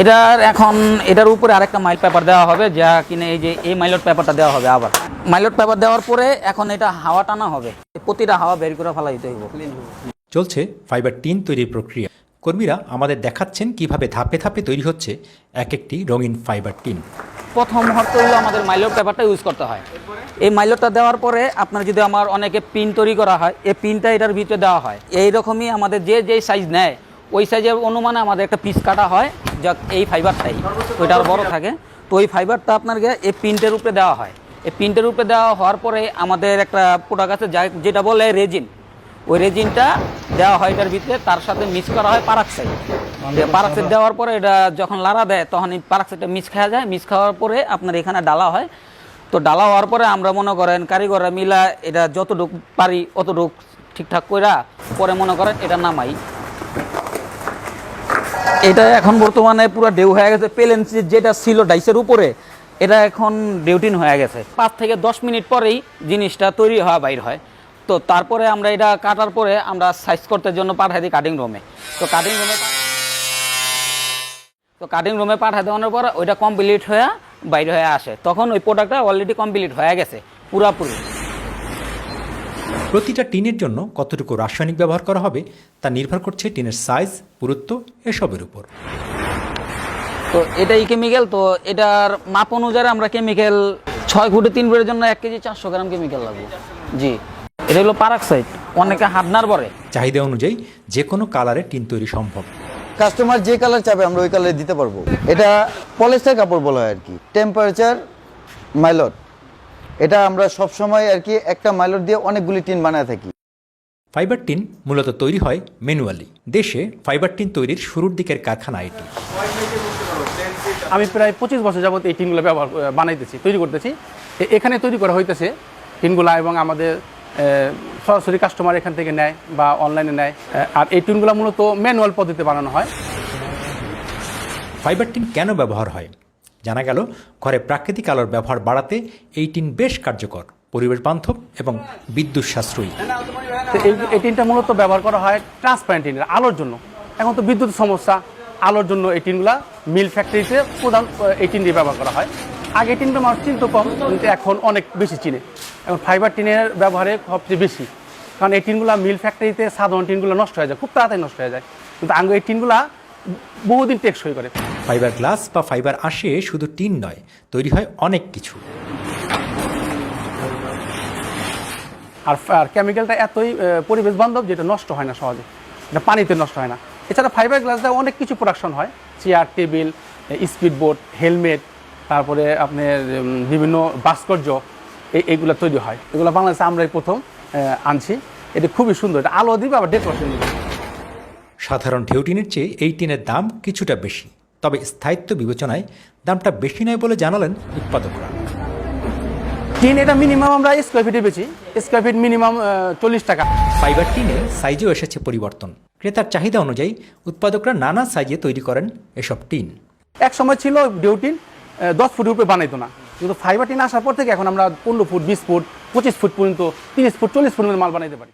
এটার এখন এটার উপরে আরেকটা মাইল পেপার দেওয়া হবে যা কিনে এই যে এই মাইলট পেপারটা দেওয়া হবে আবার। মাইলট পেপার দেওয়ার পরে এখন এটা হাওয়া টানা হবে। প্রতিটা হাওয়া বের করে ফেলা দিতে হইব। চলছে ফাইবার টিন তৈরির প্রক্রিয়া। কর্মীরা আমাদের দেখাচ্ছেন কীভাবে ধাপে ধাপে তৈরি হচ্ছে এক একটি রঙিন ফাইবার টিন প্রথম মুহূর্ত হলো আমাদের মাইলট পেপারটা ইউজ করতে হয়। এই মাইলটটা দেওয়ার পরে আপনার যদি আমার অনেকে পিন তৈরি করা হয় এই পিনটা এটার ভিতরে দেওয়া হয়। এই রকমই আমাদের যে যেই সাইজ নেয় ওই সাইজের অনুমানে আমাদের একটা পিস কাটা হয় যা এই ফাইবারটাই ওইটা আরও বড় থাকে। তো ওই ফাইবারটা আপনাকে এই প্রিন্টের উপরে দেওয়া হয়। এই প্রিন্টের উপরে দেওয়া হওয়ার পরে আমাদের একটা প্রোডাক্ট আছে যা যেটা বলে রেজিন ওই রেজিনটা দেওয়া হয় এটার ভিতরে তার সাথে মিক্স করা হয় পারাক্সাইড পারাক্সাইড দেওয়ার পরে এটা যখন লাড়া দেয় তখন এই পারাক্সাইডটা মিক্স খাওয়া যায়। মিক্স খাওয়ার পরে আপনার এখানে ডালা হয়। তো ডালা হওয়ার পরে আমরা মনে করেন কারিগররা মিলা এটা যতটুক পারি অতটুক ঠিকঠাক কইরা পরে মনে করেন এটা নামাই। এটা এখন বর্তমানে পুরো ডেউ হয়ে গেছে পেলেন যেটা ছিল ডাইসের উপরে, এটা এখন ডেউটিন হয়ে গেছে। পাঁচ থেকে দশ মিনিট পরেই জিনিসটা তৈরি হওয়া বাইর হয়। তো তারপরে আমরা এটা কাটার পরে আমরা সাইজ করতে জন্য পাঠাই দিই কাটিং রুমে তো কাটিং রুমে তো কাটিং রুমে পাঠাই দেওয়ানোর পর ওইটা কমপ্লিট হয়ে বাইরে হয়ে আসে। তখন ওই প্রোডাক্টটা অলরেডি কমপ্লিট হয়ে গেছে, পুরাপুরি। প্রতিটা টিনের জন্য কতটুকু রাসায়নিক ব্যবহার করা হবে তা নির্ভর করছে টিনের সাইজ পুরুত্ব এসবের উপর। তো এটাই কেমিক্যাল তো এটার মাপ অনুযায়ী আমরা কেমিক্যাল ছয় ফুটে তিন ফুটের জন্য এক কেজি চারশো গ্রাম কেমিক্যাল লাগবে। জি। এটা হলো পারাক্সাইড অনেকে হাডনার পরে চাহিদা অনুযায়ী যে কোনো কালারে টিন তৈরি সম্ভব। কাস্টমার যে কালার চাবে আমরা ওই কালারে দিতে পারব। এটা পলিস্টার কাপড় বলা হয় আর কি। টেম্পারেচার মাইলট এটা আমরা সব সময় আর কি একটা মাইলট দিয়ে অনেকগুলি টিন বানায় থাকি। ফাইবার টিন মূলত তৈরি হয় ম্যানুয়ালি। দেশে ফাইবার টিন তৈরির শুরুর দিকের কারখানা এটি। আমি প্রায় পঁচিশ বছর যাবত এই টিনগুলো ব্যবহার বানাইতেছি তৈরি করতেছি। এখানে তৈরি করা হইতেছে টিনগুলা এবং আমাদের সরাসরি কাস্টমার এখান থেকে নেয় বা অনলাইনে নেয়। আর এই টিনগুলো মূলত ম্যানুয়াল পদ্ধতিতে বানানো হয়। ফাইবার টিন কেন ব্যবহার হয়? জানা গেল, ঘরে প্রাকৃতিক আলোর ব্যবহার বাড়াতে এই টিন বেশ কার্যকর। পরিবেশ বান্ধব এবং বিদ্যুৎ সাশ্রয়ী। এই টিনটা মূলত ব্যবহার করা হয় ট্রান্সপারেন্ট টিনের, আলোর জন্য। এখন তো বিদ্যুৎ সমস্যা, আলোর জন্য এই টিনগুলা মিল ফ্যাক্টরিতে প্রধান এই টিন দিয়ে ব্যবহার করা হয়। আগে টিনটা মানুষ চিনতো কম, কিন্তু এখন অনেক বেশি চিনে। এখন ফাইবার টিনের ব্যবহারে সবচেয়ে বেশি। কারণ এই টিনগুলা মিল ফ্যাক্টরিতে সাধারণ টিনগুলো নষ্ট হয়ে যায়, খুব তাড়াতাড়ি নষ্ট হয়ে যায়। কিন্তু আগে এই টিনগুলা বহুদিন টেকসই করে। ফাইবার গ্লাস বা ফাইবার আসে শুধু টিন নয় তৈরি হয় অনেক কিছু। আর আর কেমিক্যালটা এতই পরিবেশ বান্ধব যেটা নষ্ট হয় না সহজে। এটা পানিতে নষ্ট হয় না। এছাড়া ফাইবার গ্লাস দিয়ে অনেক কিছু প্রোডাকশন হয়। Chair table speed boat helmet তারপরে আপনার বিভিন্ন ভাস্কর্য এই এইগুলো তৈরি হয়। এগুলো বাংলাদেশে আমরাই প্রথম আনছি। এটা খুবই সুন্দর। এটা আলো দিবে আবার ডেকোরেশন দিবে। সাধারণ ঢেউ টিনের চেয়ে এই টিনের দাম কিছুটা বেশি। তবে স্থায়িত্ব বিবেচনায় দামটা বেশি নয় বলে জানালেন উৎপাদকরা। টিন এটা মিনিমাম আমরা স্কোয়ার ফিটে বেচি। স্কোয়ার ফিট মিনিমাম চল্লিশ টাকা। ফাইবার টিনে সাইজেও এসেছে পরিবর্তন। ক্রেতার চাহিদা অনুযায়ী উৎপাদকরা নানা সাইজে তৈরি করেন এসব টিন। এক সময় ছিল ডিউটিন দশ ফুটের উপরে বানাইতো না। কিন্তু ফাইবার টিন আসার পর থেকে এখন আমরা পনেরো ফুট বিশ ফুট পঁচিশ ফুট পর্যন্ত তিরিশ ফুট চল্লিশ ফুট মাল বানাইতে পারি।